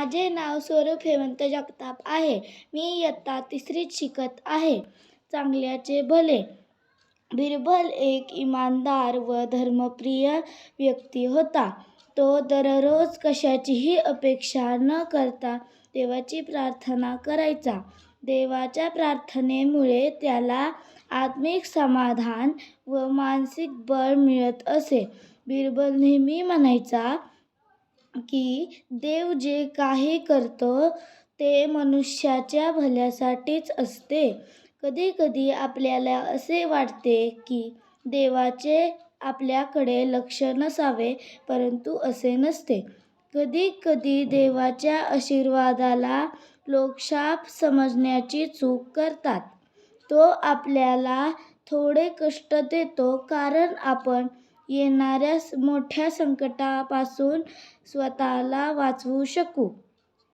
माझे नाव स्वरूप हेमंत जगताप आहे. मी इयत्ता तिसरीत शिकत आहे. चांगल्याचे भले. बिरबल एक इमानदार व धर्मप्रिय व्यक्ती होता. तो दररोज कशाचीही अपेक्षा न करता देवाची प्रार्थना करायचा. देवाच्या प्रार्थनेमुळे त्याला आत्मिक समाधान व मानसिक बळ मिळत असे. बिरबल नेहमी म्हणायचा की देव जे काही करतं ते मनुष्याच्या भल्यासाठीच असते. कधीकधी आपल्याला असे वाटते की देवाचे आपल्याकडे लक्ष नसावे परंतु असे नसते. कधीकधी देवाच्या आशीर्वादाला लोक शाप समजण्याची चूक करतात. तो आपल्याला थोडे कष्ट देतो कारण आपण येणाऱ्या मोठ्या संकटापासून स्वतःला वाचवू शकू.